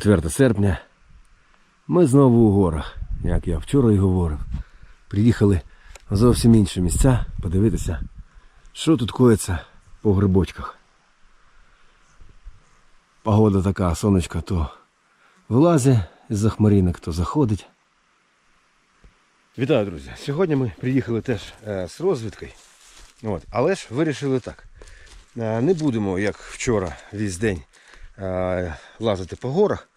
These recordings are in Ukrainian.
4 серпня. Ми знову у горах, як я вчора і говорив. Приїхали в зовсім інші місця подивитися, що тут коїться по грибочках. Погода така, сонечко то вилазить із-за хмаринок, то заходить. Вітаю, друзі! Сьогодні ми приїхали теж е, з розвідкою. Але ж вирішили так. Е, Не будемо, як вчора, весь день лазити по горах.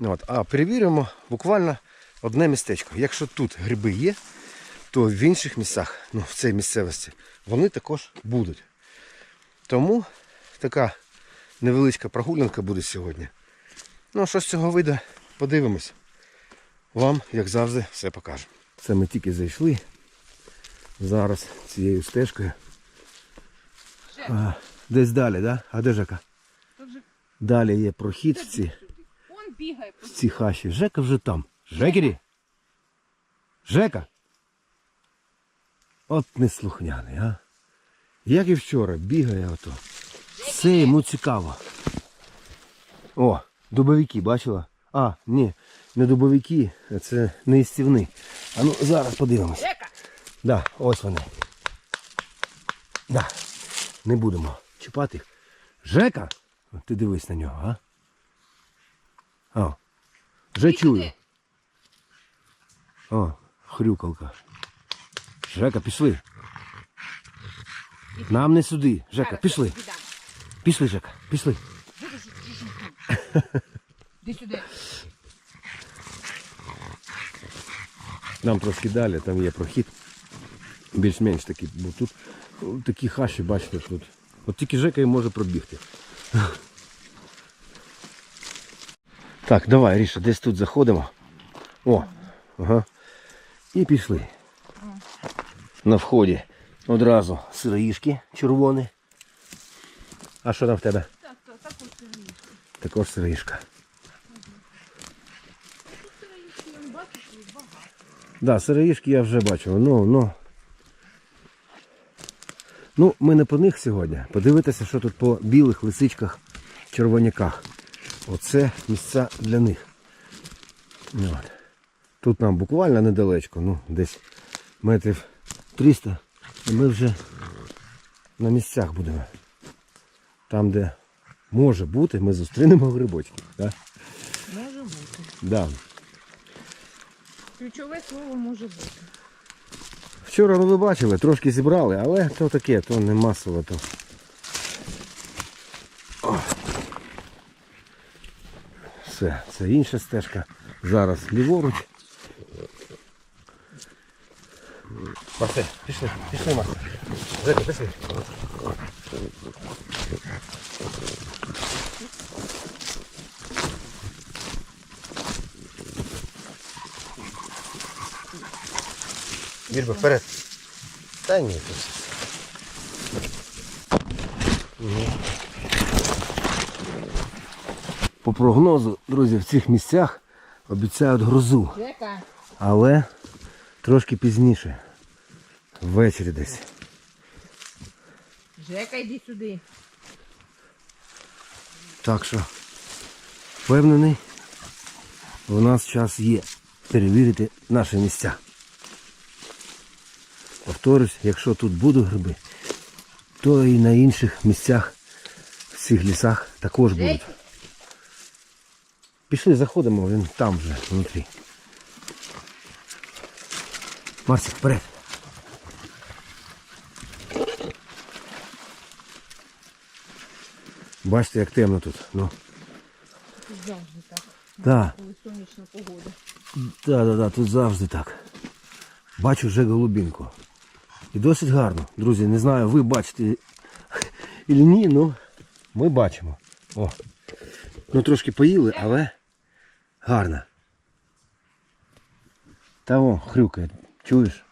От, а перевіримо буквально одне містечко. Якщо тут гриби є, то в інших місцях, ну в цій місцевості, вони також будуть. Тому така невеличка прогулянка буде сьогодні. Ну, а що з цього вийде, подивимось. Вам, як завжди, все покажемо. Це ми тільки зайшли. Зараз цією стежкою. А, десь далі, да? А де Жека? Далі є прохід в ці, Он бігає. в ці хащі. Жека вже там. Жекері? Жека? От неслухняний, а? Як і вчора, бігає ото. Все йому цікаво. О, дубовики, бачила? А, ні, не дубовики, це не істівни. А ну зараз подивимось. Жека, Да, ось вони. Да. Не будемо чіпати. Жека? Ти дивись на нього, а? О. Вже чую. О, хрюкалка. Жека, пішли. Нам не сюди. Жека, пішли. Пішли, Жека, пішли. Іди сюди. Нам трошки далі, там є прохід. Більш-менш такий, бо тут такі хащі, бачите, тут. От тільки Жека і може пробігти. Так, давай, Ріша, десь тут заходимо. О, ага. І пішли. На вході одразу сироїшки червоні. А що там в тебе? Так, так, так сироїшки. Також сироїшка. Що їх багато. Да, сироїшки я вже бачив. Ну, ну. Ну, ми не по них сьогодні. Подивитися, що тут по білих лисичках, червоняках. Оце місця для них. От. Тут нам буквально недалечко, ну, десь метрів 300. І ми вже на місцях будемо. Там, де може бути, ми зустрінемо грибочки. Да? Може бути. Да. Ключове слово може бути. Вчора ну, ви бачили, трошки зібрали, але то таке, то не масово то. О. Все, це інша стежка. Зараз ліворуч. Марсель, пішли, пішли, Марсель. Жека, пішли. Вірба, вперед. Та ні, тут. По прогнозу, друзі, в цих місцях обіцяють грозу, але трошки пізніше. Ввечері десь. Жека, йди сюди. Так що, впевнений, у нас час є перевірити наші місця. Повторюсь, якщо тут будуть гриби, то і на інших місцях, в цих лісах також будуть. Пішли, заходимо, він там вже внутрі. Марсик, вперед. Бачите, як темно тут. Ну, завжди так, да, коли сонячна погода. да, да, да, тут завжди так. Бачу вже голубінку. І досить гарно. Друзі, не знаю, ви бачите і ні, ну ми бачимо. О. Ну трошки поїли, але гарно. Та о, хрюкає. Чуєш?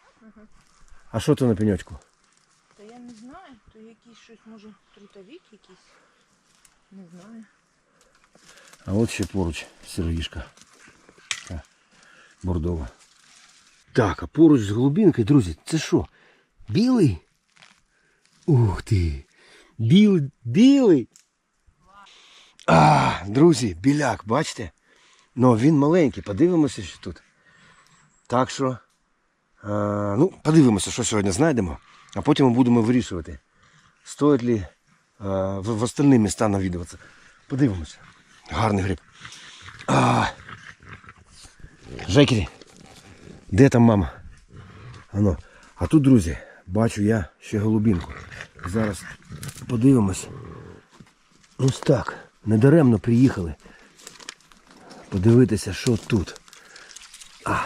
А що то на пеньочку? Та я не знаю, то якийсь щось, може, трутовік якийсь. Не знаю. А от ще поруч сироїшка. Бордова. Так, а поруч з голубінкою, друзі, це що? Білий? Ух ти! Білий, білий! А, друзі, біляк, бачите? Ну він маленький, подивимося, що тут. Так що, е, ну, подивимося, що сьогодні знайдемо, а потім ми будемо вирішувати, стоїть ли е, в, в остальні міста навідуватися. Подивимося. Гарний гриб. А, Жекері, де там мама? Ано. А тут, друзі, бачу я ще голубінку. Зараз подивимось. Ось так. Недаремно приїхали. Подивитися, що тут. А.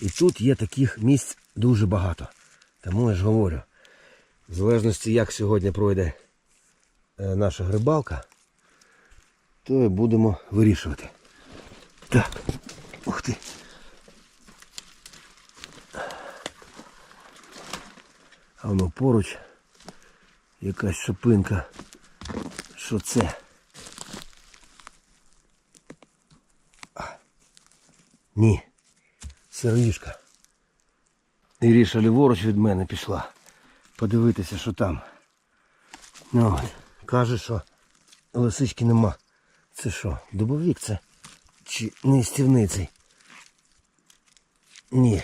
І тут є таких місць дуже багато. Тому я ж говорю. В залежності, як сьогодні пройде е, наша грибалка, то будемо вирішувати. Так. Ух ти. А воно поруч якась шипинка. Що це? Ні. Ріжка. Іріша ліворуч від мене пішла. Подивитися, що там. Ну. Каже, що лисички нема. Це що, дубовік це? Чи нестівницей? Ні.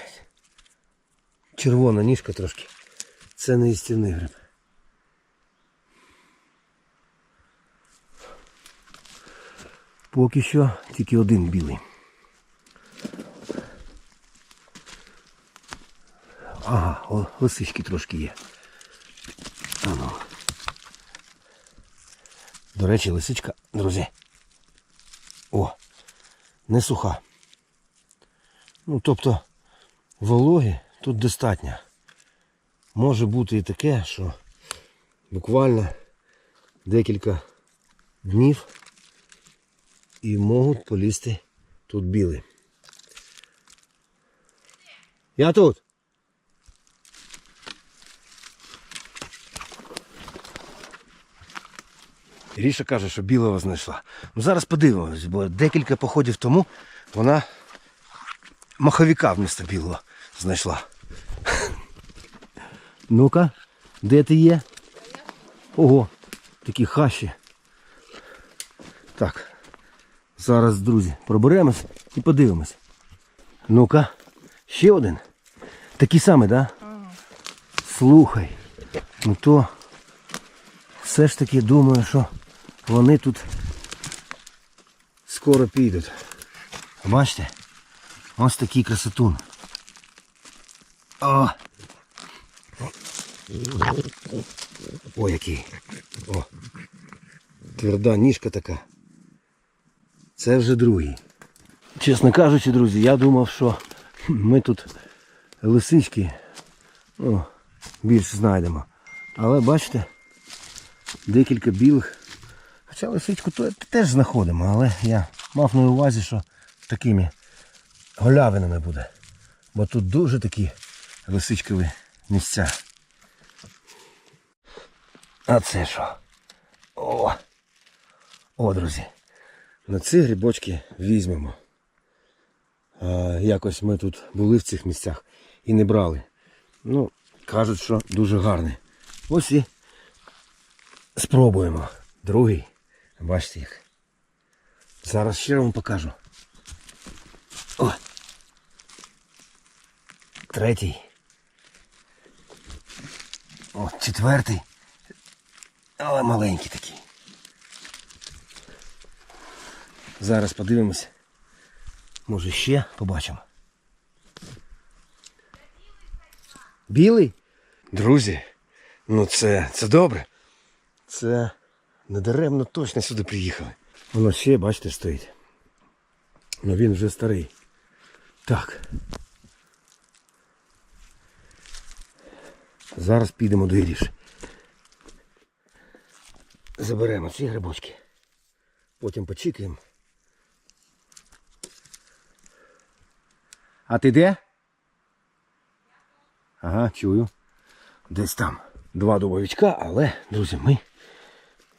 Червона ніжка трошки. Це не істівний гриб. Поки що тільки один білий. Ага, о, лисички трошки є. Ану. До речі, лисичка, друзі. О, не суха. Ну, тобто, вологи тут достатньо. Може бути і таке, що буквально декілька днів і можуть полізти тут біли. Я тут. Ріша каже, що білого знайшла. Ну зараз подивимось, бо декілька походів тому вона маховика вмісто білого знайшла. Ну-ка, де ти є? Ого, такі хащі. Так. Зараз, друзі, проберемось і подивимось. Ну-ка, ще один. Такий самий, так? Да? Ага. Слухай. Ну то все ж таки думаю, що вони тут скоро підуть. Бачите? Ось такий красотун. О! О, який. О. Тверда ніжка така. Це вже другий. Чесно кажучи, друзі, я думав, що ми тут лисички ну, більше знайдемо. Але бачите, декілька білих. Хоча лисичку то теж знаходимо, але я мав на увазі, що такими голявинами буде. Бо тут дуже такі лисичкові місця. А це що? О! О, друзі. На ці грибочки візьмемо. Якось ми тут були в цих місцях і не брали. Ну, кажуть, що дуже гарний. Ось і спробуємо. Другий. Бачите як. Зараз ще вам покажу. О! Третій. О, четвертий. Але маленький такий. Зараз подивимося. Може ще побачимо. Білий? Друзі, ну це, це добре. Це недаремно точно сюди приїхали. Воно ще, бачите, стоїть. Ну він вже старий. Так. Зараз підемо до Іріші. Заберемо ці грибочки. Потім почекаємо. А ти де? Ага, чую. Десь там. Два дубовичка, але, друзі, ми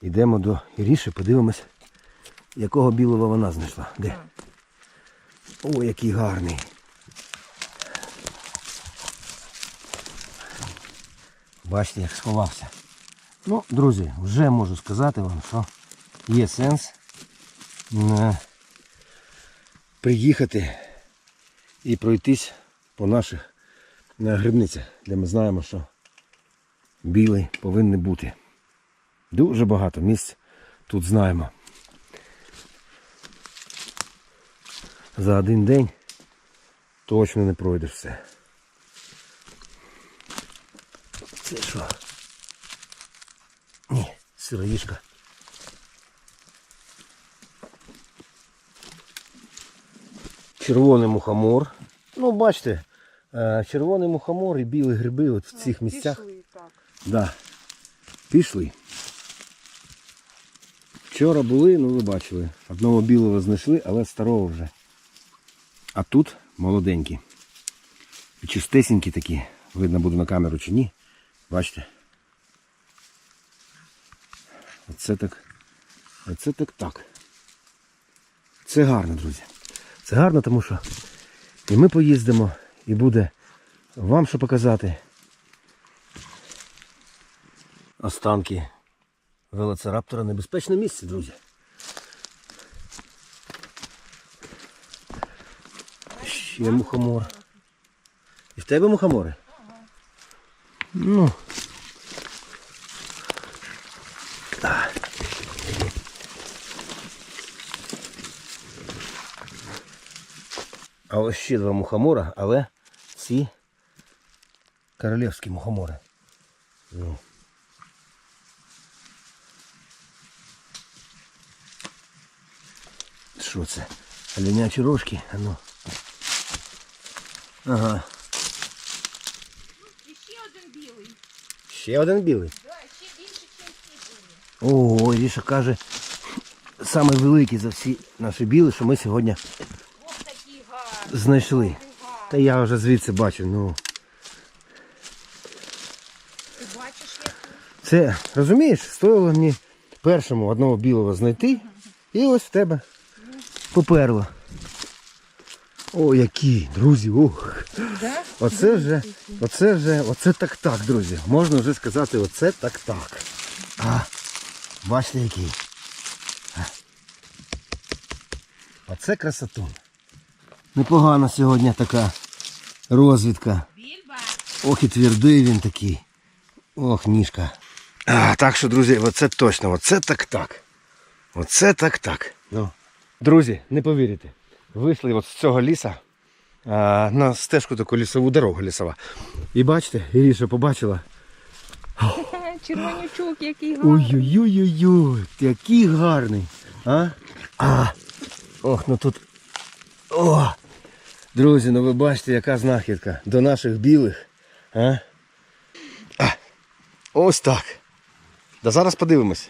йдемо до Іріші, подивимось, якого білого вона знайшла. Де? О, який гарний. Бачите, як сховався. Ну, друзі, вже можу сказати вам, що є сенс е, приїхати і пройтись по наших е, грибницях, де ми знаємо, що білий повинен бути. Дуже багато місць тут знаємо. За один день точно не пройдеш все. Це що? Ні, сироїшка. Червоний мухомор. Ну, бачите, е, червоний мухомор і білі гриби от в цих місцях. Пішли, так. Да. Пішли. Вчора були, ну ви бачили. Одного білого знайшли, але старого вже. А тут молоденькі. І чистесенькі такі. Видно буде на камеру чи ні. Бачите? Оце так. Оце так так. Це гарно, друзі. Це гарно, тому що і ми поїздимо, і буде вам що показати. Останки велоцираптора небезпечне місце, друзі. Ще мухомор. І в тебе мухомори? Ну. А. А ось ще два мухомора, але ці королівські мухомори. Ну. Що це? Оленячі рожки? А ну. Ага. І ще один білий. Ще один білий. Ого, Ріша каже, саме великий за всі наші біли, що ми сьогодні знайшли. Та я вже звідси бачу, ну. Це, розумієш, стоїло мені першому одного білого знайти. І ось в тебе поперло. О, які, друзі, ох. да? Оце вже, оце вже, оце так так, друзі. Можна вже сказати, оце так так. А, бачите який. Оце красотун. Непогана сьогодні така розвідка. Ох і твердий він такий. Ох, ніжка. А, так що, друзі, оце точно, оце так так. Оце так так. Ну. Друзі, не повірите. Вийшли от з цього ліса на стежку таку лісову дорогу лісова. І бачите, Іріша побачила. Червонячок, який гарний. Ой-ой-ой-ой, який гарний. А? А. Ох, ну тут. О! Друзі, ну ви бачите, яка знахідка до наших білих. А? А. Ось так. Да зараз подивимось.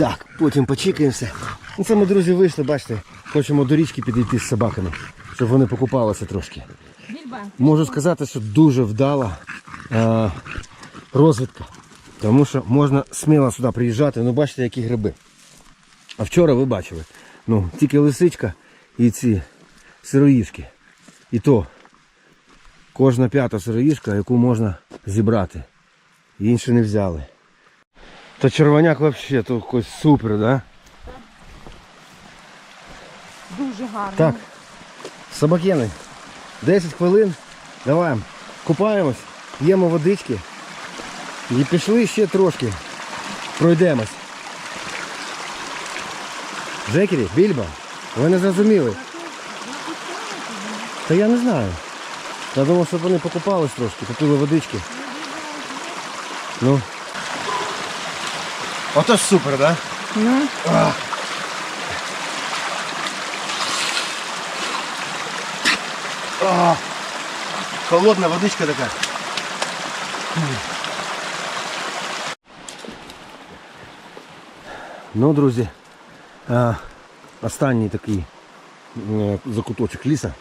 Так, потім почекаємося. Ну це ми, друзі, вийшли, бачите, хочемо до річки підійти з собаками, щоб вони покупалися трошки. Можу сказати, що дуже вдала е, розвідка. Тому що можна сміло сюди приїжджати, ну бачите, які гриби. А вчора ви бачили, ну, тільки лисичка і ці сироїшки. І то кожна п'ята сироїшка, яку можна зібрати. Інші не взяли. То червоняк взагалі то якось супер, да? Дуже гарний. Так, собакени, 10 хвилин, давай, купаємось, п'ємо водички і пішли ще трошки. Пройдемось. Жекері, Більба, ви не зрозуміли. Та я не знаю. Я думав, щоб вони покупались трошки, купили водички. Ну. Ото ж супер. Да? Ну, А, холодна водичка така. Ну, друзі, останній такий закуточок ліса.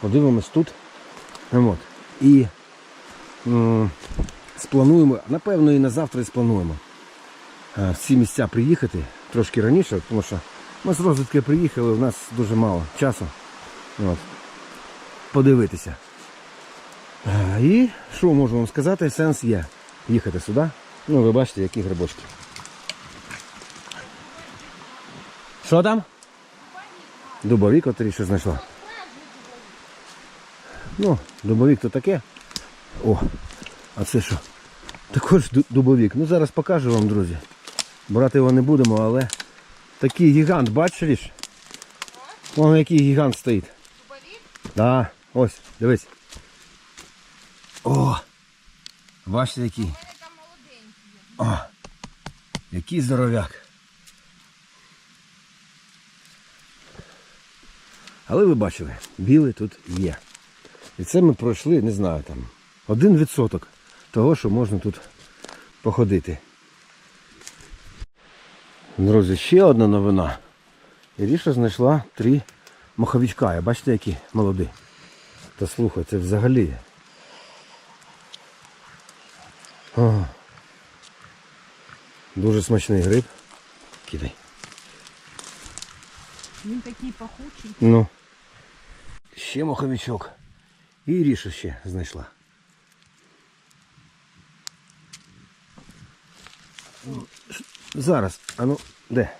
Подивимось тут. От. І м, сплануємо, напевно, і на завтра і сплануємо в ці місця приїхати трошки раніше, тому що ми з розвідки приїхали, у нас дуже мало часу. От подивитися. І що можу вам сказати, сенс є їхати сюди. Ну, ви бачите, які грибочки. Що там? Дубовік от що знайшла. Ну, дубовік то таке. О, а це що? Також дубовік. Ну зараз покажу вам, друзі. Брати його не будемо, але такий гігант, бачиш? Вон який гігант стоїть. Дубовік? Да, ось, дивись. О! Бачите який? О! Який здоровяк. Але ви бачили, білий тут є. І це ми пройшли, не знаю, там, один відсоток того, що можна тут походити. Друзі, ще одна новина. Іріша знайшла три моховичка. Я бачите, які молоді. Та слухай, це взагалі. О, дуже смачний гриб. Кидай. Він такий пахучий. Ну. Ще моховичок. І Іріша ще знайшла. Зараз, а ну, де?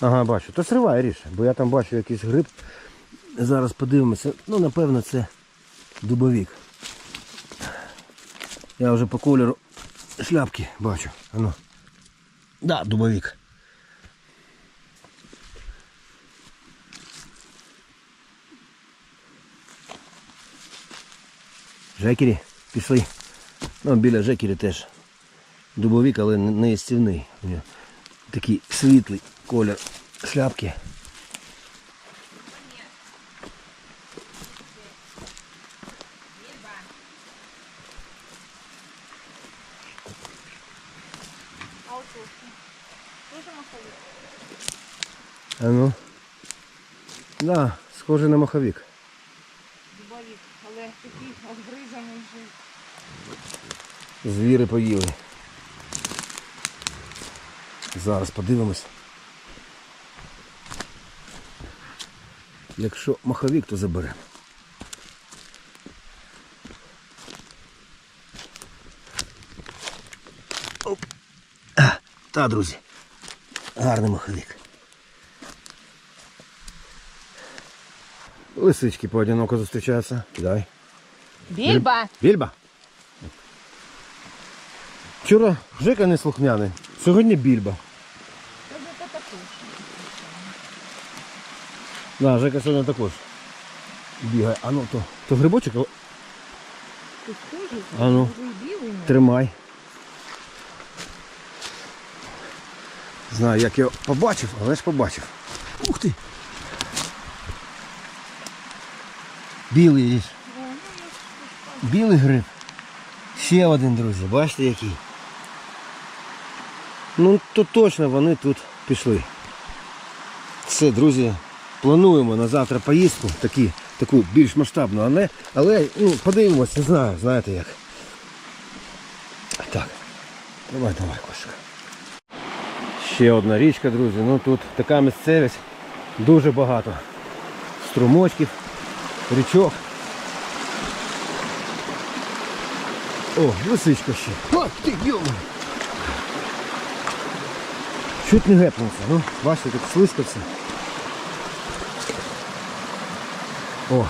Ага, бачу. То сривай Ріша, бо я там бачу якийсь гриб. Зараз подивимося. Ну, напевно, це дубовік. Я вже по кольору шляпки бачу. Ану. Да, дубовік. Жекері, пішли. Ну, біля Жекері теж дубовік, але не- не стівний. У нього такий світлий колір шляпки. А ну. Да, схоже на маховик. Дубовік. Але такий обгризаний вже. Звіри поїли. Зараз подивимось. Якщо маховик, то заберемо. Оп. А, Та, друзі. Гарний маховик. Лисички поодиноко зустрічаються. Дай. Більба! Більба. Вчора Жека не слухняний. Сьогодні більба. Це за також. Да, Жека сьогодні також бігає. А ну то, то грибочок, а- Ти схожий? А ну. Тримай. Знаю, як його побачив, але ж побачив. Ух ти! Білий ріж. Я Білий гриб. Ще один, друзі, бачите який. Ну то точно вони тут пішли. Все, друзі, плануємо на завтра поїздку, такі, таку більш масштабну, але, але ну, подивимось, не знаю, знаєте як. Так. Давай, давай, кошик. Ще одна річка, друзі. Ну тут така місцевість, дуже багато струмочків, річок. О, лисичка ще. О, ти йома. Чуть не гепнувся, ну, бачите, тут слизькався. О,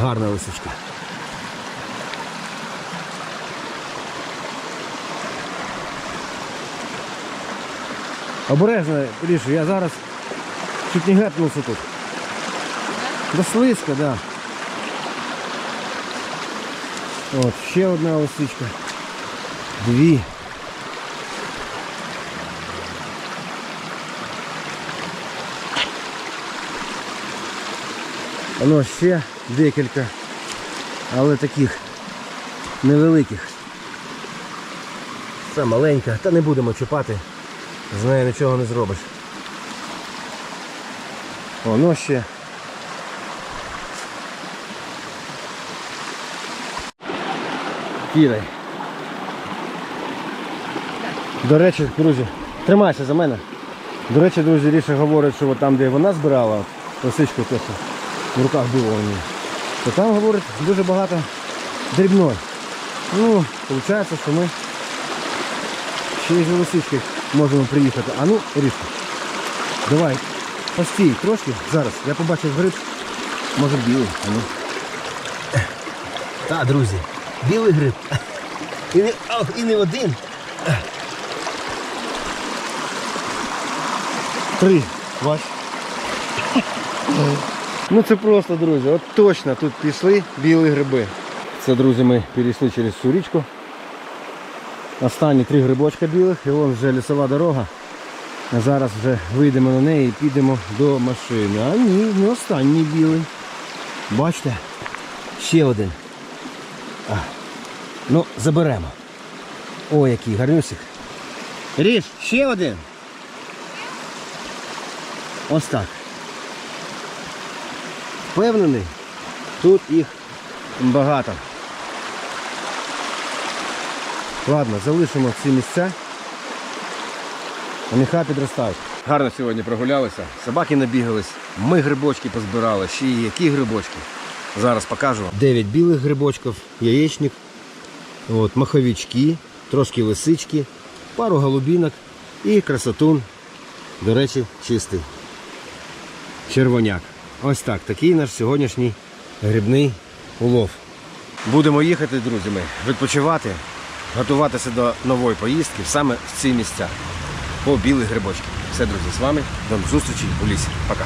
гарна лисичка. Обережно, Рішу, я зараз чуть не гепнувся тут. Да слизько. Да. От, ще одна лисичка. Дві. Воно ще декілька, але таких невеликих. Це маленька, та не будемо чіпати, з нею нічого не зробиш. Воно ще. Кідай. До речі, друзі, тримайся за мене. До речі, друзі, Ріша говорить, що от там, де вона збирала, лисичку те, що в руках було то там, говорить, дуже багато дрібної. Ну, виходить, що ми ще й з велосичкою можемо приїхати. А ну, Рішка, давай, постій трошки зараз. Я побачив гриб, може білий. А ну. Так, друзі, білий гриб. І не, ох, і не один. Три. Вась. Ну це просто, друзі, от точно тут пішли білі гриби. Це, друзі, ми перейшли через цю річку. Останні три грибочка білих, і вон вже лісова дорога. А зараз вже вийдемо на неї і підемо до машини. А ні, не останній білий. Бачите? Ще один. А. Ну, заберемо. О, який гарнюсик. Ріж, ще один. Ось так. Впевнений, тут їх багато. Ладно, залишимо ці місця. А нехай підростають. Гарно сьогодні прогулялися. Собаки набігались, ми грибочки позбирали, ще й які грибочки. Зараз покажу. вам. Дев'ять білих грибочків, яєчник, от, маховички, трошки лисички, пару голубінок і красотун. До речі, чистий. Червоняк. Ось так, такий наш сьогоднішній грибний улов. Будемо їхати, друзі, ми, відпочивати, готуватися до нової поїздки саме в ці місця. По білих грибочки. Все, друзі, з вами. До зустрічі у лісі. Пока.